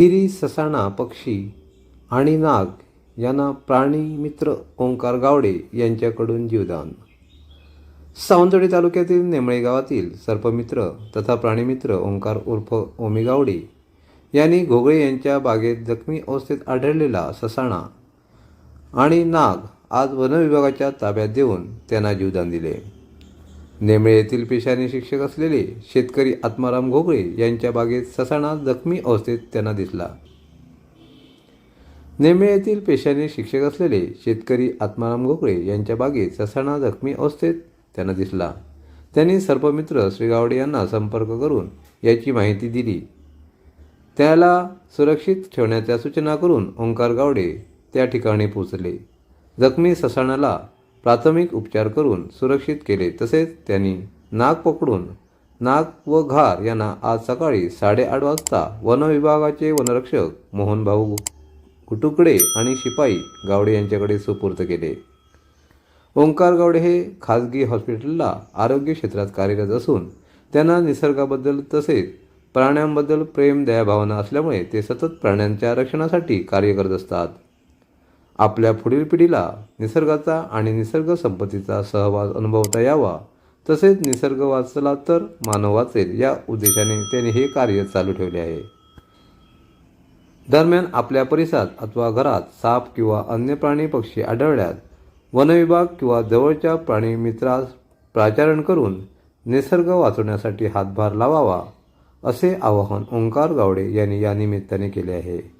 हिरी ससाणा पक्षी आणि नाग यांना प्राणीमित्र ओंकार गावडे यांच्याकडून जीवदान. सावंतवाडी तालुक्यातील नेमळे गावातील सर्पमित्र तथा प्राणीमित्र ओंकार उर्फ ओमी गावडे यांनी घोगळे यांच्या बागेत जखमी अवस्थेत आढळलेला ससाणा आणि नाग आज वनविभागाच्या ताब्यात देऊन त्यांना जीवदान दिले. नेमळे येथील पेशाने शिक्षक असलेले शेतकरी आत्माराम घोगळे यांच्या बागेत ससाणा जखमी अवस्थेत त्यांना दिसला. नेमळे येथील पेशाने शिक्षक असलेले शेतकरी आत्माराम घोगळे यांच्या बागेत ससाणा जखमी अवस्थेत त्यांना दिसला. त्यांनी सर्पमित्र श्री गावडे यांना संपर्क करून याची माहिती दिली. त्याला सुरक्षित ठेवण्याच्या सूचना करून ओंकार गावडे त्या ठिकाणी पोचले जखमी ससाणाला प्राथमिक उपचार करून सुरक्षित केले. तसेच त्यांनी नाग पकडून नाग व घार यांना आज सकाळी साडेआठ वाजता वनविभागाचे वनरक्षक मोहनभाऊ कुटुकडे आणि शिपाई गावडे यांच्याकडे सुपूर्द केले. ओंकार गावडे हे खाजगी हॉस्पिटलला आरोग्य क्षेत्रात कार्यरत असून त्यांना निसर्गाबद्दल तसेच प्राण्यांबद्दल प्रेम दयाभावना असल्यामुळे ते सतत प्राण्यांच्या रक्षणासाठी कार्य करत असतात. आपल्या पुढील पिढीला निसर्गाचा आणि निसर्ग संपत्तीचा सहवास अनुभवता यावा. तसेच निसर्ग वाचला तर मानव वाचेल या उद्देशाने त्यांनी हे कार्य चालू ठेवले आहे. दरम्यान आपल्या परिसरात अथवा घरात साप किंवा अन्य प्राणी पक्षी आढळल्यास वनविभाग किंवा जवळच्या प्राणी मित्रास प्राचारण करून निसर्ग वाचवण्यासाठी हातभार लावावा असे आवाहन ओंकार गावडे यांनी या निमित्ताने केले आहे.